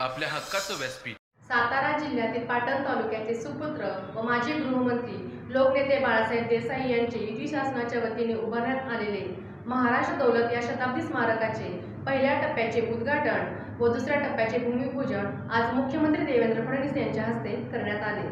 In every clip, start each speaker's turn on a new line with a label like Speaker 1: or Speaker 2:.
Speaker 1: आपल्या हक्काचं व्यासपीठ.
Speaker 2: सातारा जिल्ह्यातील पाटण तालुक्याचे सुपुत्र व माजी गृहमंत्री लोकनेते बाळासाहेब देसाई यांचे युती शासनाच्या वतीने उभारण्यात आलेले महाराष्ट्र दौलत या शताब्दी स्मारकाचे पहिल्या टप्प्याचे उद्घाटन व दुसऱ्या टप्प्याचे भूमिपूजन आज मुख्यमंत्री देवेंद्र फडणवीस यांच्या हस्ते करण्यात आले.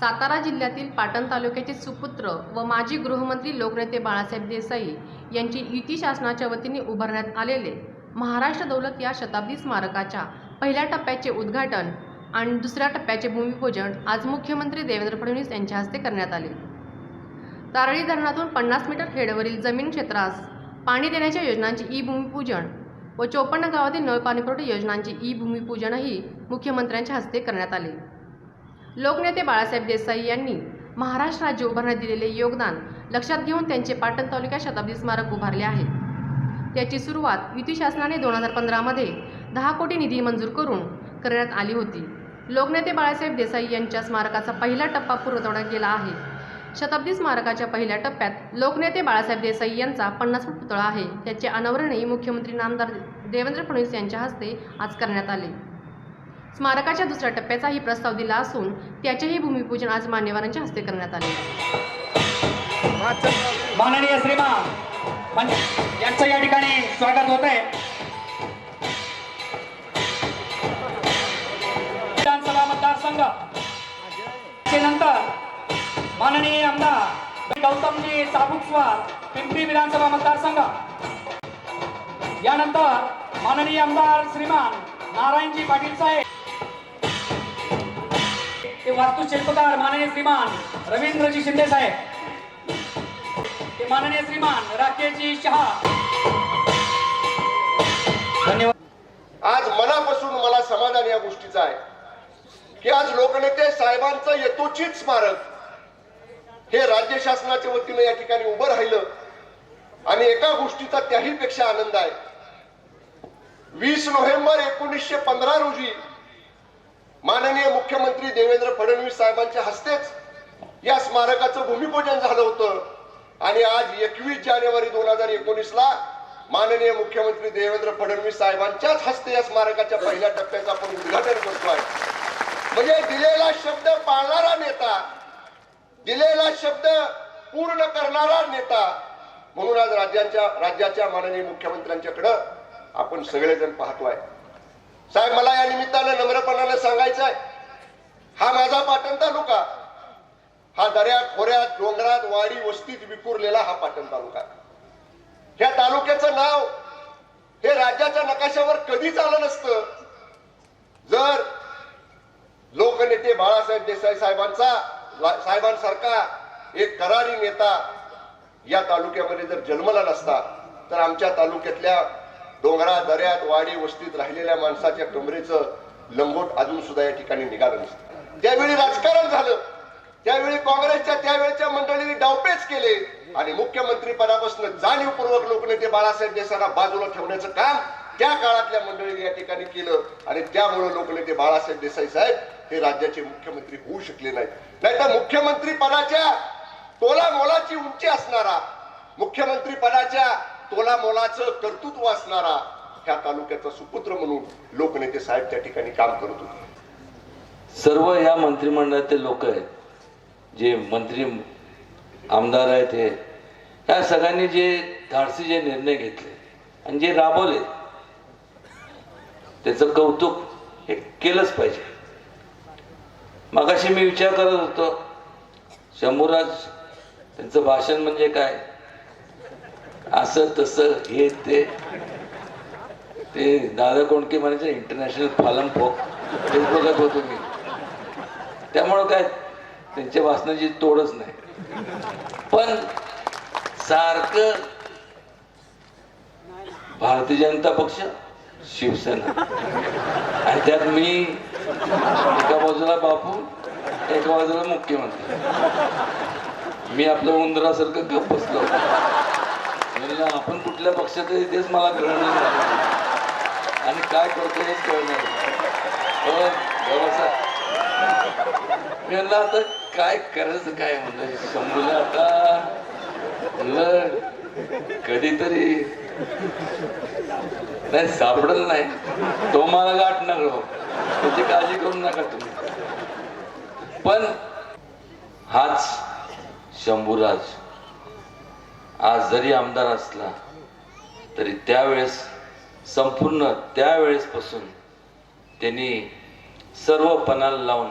Speaker 2: सातारा जिल्ह्यातील पाटण तालुक्याचे सुपुत्र व माजी गृहमंत्री लोकनेते बाळासाहेब देसाई यांची युती शासनाच्या वतीने उभारण्यात आलेले महाराष्ट्र दौलत या शताब्दी स्मारकाच्या पहिल्या टप्प्याचे उद्घाटन आणि दुसऱ्या टप्प्याचे भूमिपूजन आज मुख्यमंत्री देवेंद्र फडणवीस यांच्या हस्ते करण्यात आले. तारळी धरणातून पन्नास मीटर खेडवरील जमीन क्षेत्रास पाणी देण्याच्या योजनांचे ई भूमिपूजन व चोपन्न गावातील नळ पाणीपुरवठा योजनांचे ई भूमिपूजनही मुख्यमंत्र्यांच्या हस्ते करण्यात आले. लोकनेते बाळासाहेब देसाई यांनी महाराष्ट्र राज्य उभारण्यात दिलेले योगदान लक्षात घेऊन त्यांचे पाटण तालुक्यात शताब्दी स्मारक उभारले आहे. त्याची सुरुवात युती शासनाने दोन हजार पंधरामध्ये दहा कोटी निधी मंजूर करून करण्यात आली होती. लोकनेते बाळासाहेब देसाई यांच्या स्मारकाचा पहिला टप्पा पूर्णवण्यात गेला आहे. शताब्दी स्मारकाच्या पहिल्या टप्प्यात लोकनेते बाळासाहेब देसाई यांचा पन्नास फूट पुतळा आहे. त्याचे अनावरणही मुख्यमंत्री नामदार देवेंद्र फडणवीस यांच्या हस्ते आज करण्यात आले. स्मारकाच्या दुसऱ्या टप्प्याचाही प्रस्ताव दिला असून त्याचेही भूमिपूजन आज मान्यवरांच्या हस्ते करण्यात आले.
Speaker 3: माननीय श्रीमान यांचं या ठिकाणी स्वागत होत आहे मतदारसंघ नंतर माननीय आमदार गौतमजी चाबुकस्वार पिंपरी विधानसभा मतदारसंघ. यानंतर माननीय आमदार श्रीमान नारायणजी पाटील साहेब. ते वास्तुशिल्पकार माननीय श्रीमान रवींद्रजी शिंदे साहेब. ते माननीय श्रीमान राकेशजी शहा. धन्यवाद.
Speaker 4: आज मनापासून मला समाधान या गोष्टीचं आहे. की आज लोकनेते साहेबांचं येतोचित स्मारक. हे राज्य शासनाच्या वतीनं या ठिकाणी उभं राहिलं आणि एका गोष्टीचा त्याही पेक्षा आनंद आहे. वीस नोव्हेंबर एकोणीसशे पंधरा रोजी माननीय मुख्यमंत्री देवेंद्र फडणवीस साहेबांच्या हस्तेच या स्मारकाचं भूमिपूजन झालं होतं. आणि आज एकवीस जानेवारी दोन हजार एकोणीस ला माननीय मुख्यमंत्री देवेंद्र फडणवीस साहेबांच्याच हस्ते या स्मारकाच्या पहिल्या टप्प्याचं आपण उद्घाटन करतो आहे म्हणजे दिलेला शब्द पाळणारा नेता दिलेला शब्द पूर्ण करणारा नेता म्हणून आज राज्यांच्या राज्याच्या माननीय मुख्यमंत्र्यांच्याकडं आपण सगळेजण पाहतोय. साहेब मला या निमित्तानं नम्रपणानं सांगायचं आहे हा माझा पाटण तालुका हा दऱ्यात खोऱ्यात डोंगरात वाडी वस्तीत विखुरलेला हा पाटण तालुका. ह्या तालुक्याचं नाव हे राज्याच्या नकाशावर कधीच आलं नसतं. जर लोकनेते बाळासाहेब देसाई साहेबांचा साहेबांसारखा एक करारी नेता या तालुक्यामध्ये जर जन्मला नसता तर आमच्या तालुक्यातल्या डोंगरा दऱ्यात वाडी वस्तीत राहिलेल्या माणसाच्या कमरेचं लंगोट अजून सुद्धा या ठिकाणी निघालं नसतं. त्यावेळी राजकारण झालं. त्यावेळी काँग्रेसच्या त्यावेळेच्या मंडळींनी डावपेच केले आणि मुख्यमंत्री पदापासून जाणीवपूर्वक लोकनेते बाळासाहेब देसाईंना बाजूला ठेवण्याचं काम त्या काळातल्या मंडळींनी या ठिकाणी केलं आणि त्यामुळे लोकनेते बाळासाहेब देसाई साहेब हे राज्याचे मुख्यमंत्री होऊ शकले नाहीत. नाहीतर मुख्यमंत्री पदाच्या तोला मोलाची उंची असणारा मुख्यमंत्री पदाच्या तोला मोलाचं कर्तृत्व असणारा ह्या तालुक्याचा सुपुत्र म्हणून लोकनेते साहेब त्या ठिकाणी काम करत होते.
Speaker 5: सर्व या मंत्रिमंडळातले लोक आहेत जे मंत्री आमदार आहेत हे या सगळ्यांनी जे धाडसी जे निर्णय घेतले आणि जे राबवले त्याचं कौतुक हे केलंच पाहिजे. मगाशी मी विचार करत होतो शंभूराज त्यांचं भाषण म्हणजे काय? असं तसं हे ते. ते दादा कोणके म्हणायचे इंटरनॅशनल फालम फोक तेच बघत होतो मी. त्यामुळं काय त्यांच्या भाषणाची तोडच नाही. पण सारखं भारतीय जनता पक्ष शिवसेना. आणि त्यात मी बाजूला बापू एका बाजूला मुख्यमंत्री. मी आपलं उंदरासारखं गप बसलो म्हणलं आपण कुठल्या पक्षात आहे तेच मला कळणार नाही. आणि काय करतो हेच कळणार मी म्हणलं आता काय करायचं काय? म्हणलं शंभूला आता म्हणलं कधीतरी. नाही सापडल नाही. तो मला गाठणार हो त्याची काळजी करू नका तुम्ही. पण हाच शंभूराज. आज जरी आमदार असला तरी त्यावेळेस संपूर्ण त्यावेळेसपासून त्यांनी सर्व पणाला लावून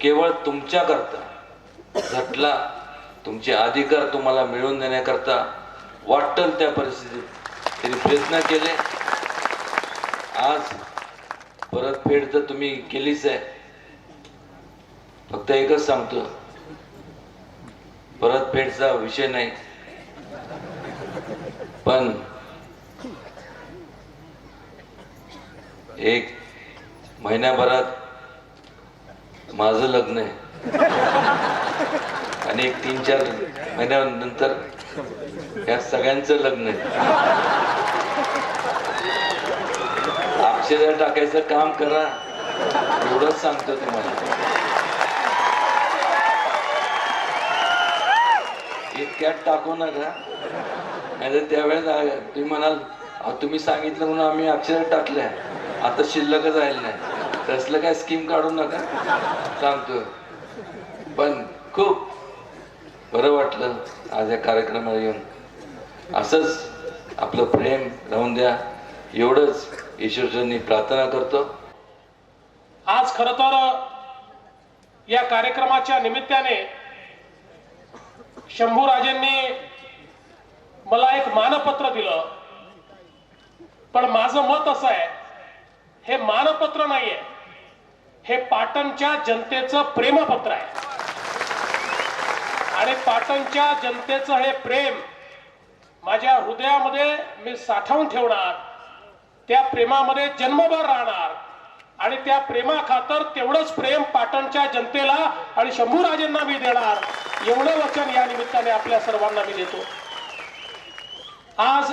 Speaker 5: केवळ तुमच्याकरता झटला तुमचे अधिकार तुम्हाला मिळवून देण्याकरता वाटल त्या परिस्थितीत त्यांनी प्रयत्न केले. आज परतफेड तर तुम्ही केलीच आहे. फक्त एकच सांगतो. परतफेडचा विषय नाही. पण एक महिन्याभरात माझं लग्न आहे. आणि एक तीन चार महिन्यानंतर या सगळ्यांचं लग्न आहे. अक्षर टाकायचं काम करा. एवढंच सांगतो तुम्हाला. कॅट टाकू नका. नाही त्यावेळेस तुम्ही म्हणाल तुम्ही सांगितलं म्हणून आम्ही अक्षर टाकल्या. आता शिल्लकच राहिलं नाही. तसलं काय स्कीम काढू नका. सांगतो. पण खूप बरं वाटलं आज या कार्यक्रमाला येऊन. असंच आपलं प्रेम राहून द्या. एवढंच ईश्वरचरणी प्रार्थना करतो.
Speaker 1: आज खर तर या कार्यक्रमाच्या निमित्ताने शंभूराजेंनी मला एक मानपत्र दिलं. पण माझं मत असं आहे हे मानपत्र नाहीये. हे पाटणच्या जनतेचं प्रेमपत्र आहे. आणि पाटणच्या जनतेचं हे प्रेम माझ्या हृदयामध्ये मी साठवून ठेवणार त्या प्रेमामध्ये जन्मभर राहणार. आणि त्या प्रेमाखातर तेवढंच प्रेम पाटणच्या जनतेला आणि शंभूराजेंना मी देणार. एवढं वचन या निमित्ताने आपल्या सर्वांना मी देतो. आज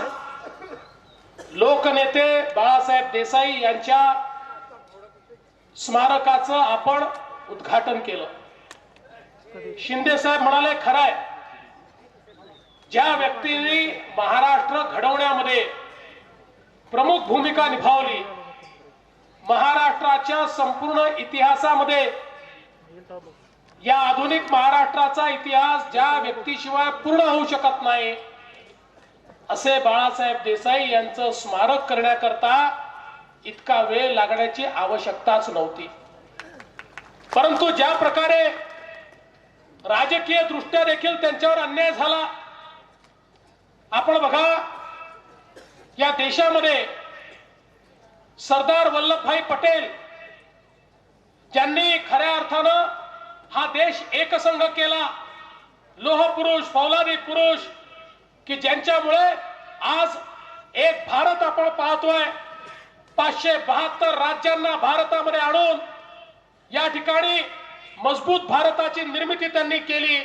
Speaker 1: लोकनेते बाळासाहेब देसाई यांच्या स्मारकाचं आपण उद्घाटन केलं. शिंदे साहेब म्हणाले खरंय. ज्या व्यक्तींनी महाराष्ट्र घडवण्यामध्ये प्रमुख भूमिका निभावली महाराष्ट्राच्या संपूर्ण इतिहासामध्ये या आधुनिक महाराष्ट्राचा इतिहास ज्या व्यक्तीशिवाय पूर्ण होऊ शकत नाही असे बाळासाहेब देसाई यांचं स्मारक करण्याकरता इतका वेळ लागण्याची आवश्यकताच नव्हती. परंतु ज्या प्रकारे राजकीय दृष्ट्या देखील त्यांच्यावर अन्याय झाला आपण बघा या देशामध्ये सरदार वल्लभभाई पटेल ज्यांनी खऱ्या अर्थानं हा देश एकसंघ केला. लोह पुरुष फौलादी पुरुष की ज्यांच्यामुळे आज एक भारत आपण पाहतोय. पाचशे बहात्तर राज्यांना भारतामध्ये आणून या ठिकाणी मजबूत भारताची निर्मिती त्यांनी केली.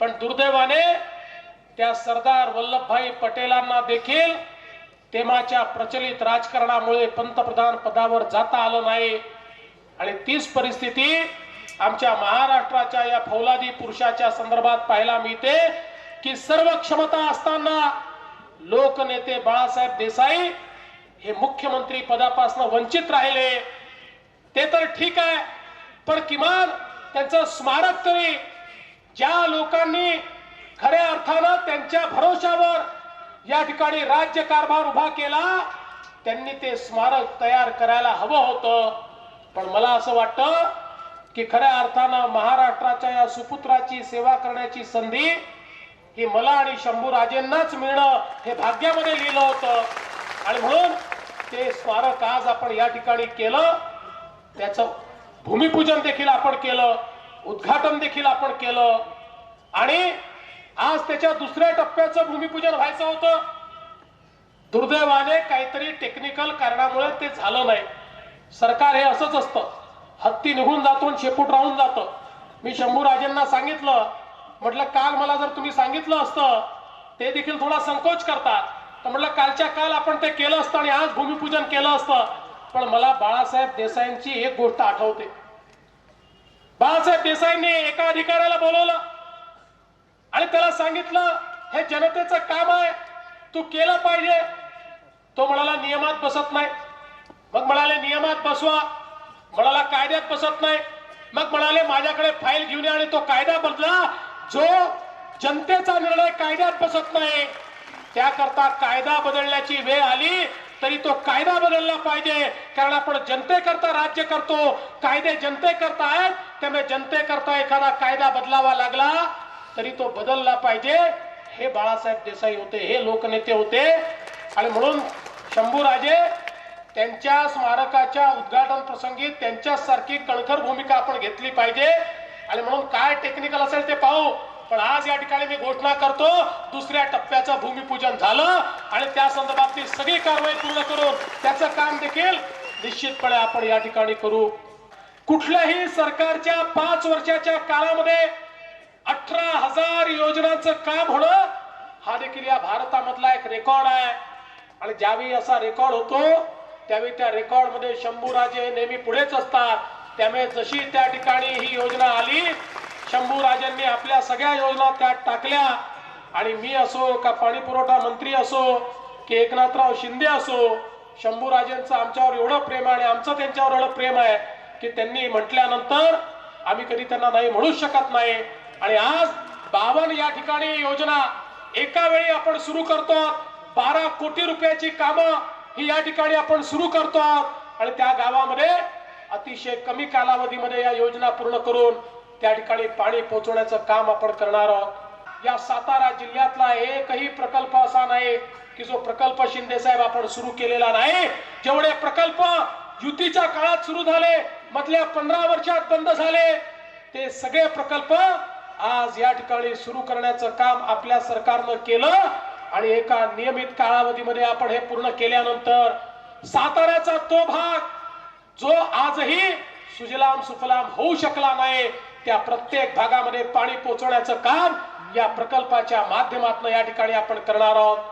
Speaker 1: पण दुर्दैवाने त्या सरदार वल्लभभाई पटेलांना देखील तेमाच्या प्रचलित राजकारणामुळे पंतप्रधान पदावर जाता आलं नाही. आणि तीच परिस्थिती आमच्या महाराष्ट्राच्या या फौलादी पुरुषाच्या संदर्भात पाहायला मिळते की सर्व क्षमता असताना लोकनेते बाळासाहेब देसाई हे मुख्यमंत्री पदापासून वंचित राहिले. ते तर ठीक आहे पण किमान त्यांचं स्मारक तरी ज्या लोकांनी खऱ्या अर्थानं त्यांच्या भरोशावर या ठिकाणी राज्य कारभार उभा केला त्यांनी ते स्मारक तयार करायला हवं होतं. पण मला असं वाटतं की खऱ्या अर्थानं महाराष्ट्राच्या या सुपुत्राची सेवा करण्याची संधी ही मला आणि शंभूराजेंनाच मिळणं हे भाग्यामध्ये लिहिलं होतं. आणि म्हणून ते स्मारक आज आपण या ठिकाणी केलं. त्याचं भूमिपूजन देखील आपण केलं. उद्घाटन देखील आपण केलं. आणि आज त्याच्या दुसऱ्या टप्प्याचं भूमिपूजन व्हायचं होतं. दुर्दैवाने काहीतरी टेक्निकल कारणामुळे ते झालं नाही. सरकार हे असंच असतं. हत्ती निघून जातो आणि शेपूट राहून जातं. मी शंभूराजेंना सांगितलं म्हटलं काल मला जर तुम्ही सांगितलं असतं ते देखील थोडा संकोच करतात. तर म्हटलं कालच्या काल आपण ते केलं असतं आणि आज भूमिपूजन केलं असतं. पण मला बाळासाहेब देसाईंची एक गोष्ट आठवते. बाळासाहेब देसाईंनी एका अधिकाऱ्याला बोलवलं आणि त्याला सांगितलं हे जनतेचं काम आहे. तू केलं पाहिजे. तो म्हणाला नियमात बसत नाही. मग म्हणाले नियमात बसवा. म्हणाला कायद्यात बसत नाही. मग म्हणाले माझ्याकडे फाईल घेऊन आणि तो कायदा बदला. जो जनतेचा निर्णय कायद्यात बसत नाही त्याकरता कायदा बदलण्याची वेळ आली तरी तो कायदा बदलला पाहिजे. कारण आपण जनतेकरता राज्य करतो. कायदे जनतेकरता आहेत. त्यामुळे जनतेकरता एखादा कायदा बदलावा लागला तरी तो बदलला पाहिजे. हे बाळासाहेब देसाई होते हे लोकनेते होते. आणि म्हणून शंभूराजे त्यांच्या स्मारकाच्या उद्घाटन प्रसंगी त्यांच्यासारखी कणखर भूमिका आपण घेतली पाहिजे. आणि म्हणून काय टेक्निकल असेल ते पाहू. पण आज या ठिकाणी मी घोषणा करतो दुसऱ्या टप्प्याचं भूमिपूजन झालं आणि त्या संदर्भातली सगळी कारवाई पूर्ण करून त्याचं काम देखील निश्चितपणे आपण या ठिकाणी करू. कुठल्याही सरकारच्या पाच वर्षाच्या काळामध्ये अठरा हजार योजनांचं काम होणं हा देखील या भारतामधला एक रेकॉर्ड आहे. आणि ज्यावेळी असा रेकॉर्ड होतो त्यावेळी त्या रेकॉर्डमध्ये शंभूराजे नेहमी पुढेच असतात. त्यामुळे जशी त्या ठिकाणी ही योजना आली शंभूराजांनी आपल्या सगळ्या योजना त्यात टाकल्या. आणि मी असो का पाणी पुरवठा मंत्री असो की एकनाथराव शिंदे असो शंभूराजेंचं आमच्यावर एवढं प्रेम आहे आणि आमचं त्यांच्यावर एवढं प्रेम आहे की त्यांनी म्हटल्यानंतर आम्ही कधी त्यांना नाही म्हणूच शकत नाही. आणि आज बावन या ठिकाणी योजना एका वेळी आपण सुरू करतो. बारा कोटी रुपयाची कामं ही या ठिकाणी आपण सुरू करतो आणि त्या गावामध्ये अतिशय कमी कालावधीमध्ये या योजना पूर्ण करून त्या ठिकाणी पाणी पोहोचवण्याचं काम आपण करणार आहोत. या सातारा जिल्ह्यातला एकही प्रकल्प असा नाही की जो प्रकल्प शिंदे साहेब आपण सुरू केलेला नाही. जेवढे प्रकल्प युतीच्या काळात सुरू झाले मधल्या पंधरा वर्षात बंद झाले ते सगळे प्रकल्प आज या ठिकाणी सुरू करण्याचं काम आपल्या सरकारनं केलं. आणि एका नियमित कालावधीमध्ये आपण हे पूर्ण केल्यानंतर साताऱ्याचा तो भाग जो आजही सुजलाम सुफलाम होऊ शकला नाही त्या प्रत्येक भागामध्ये पाणी पोचवण्याचं काम या प्रकल्पाच्या माध्यमातून या ठिकाणी आपण करणार आहोत.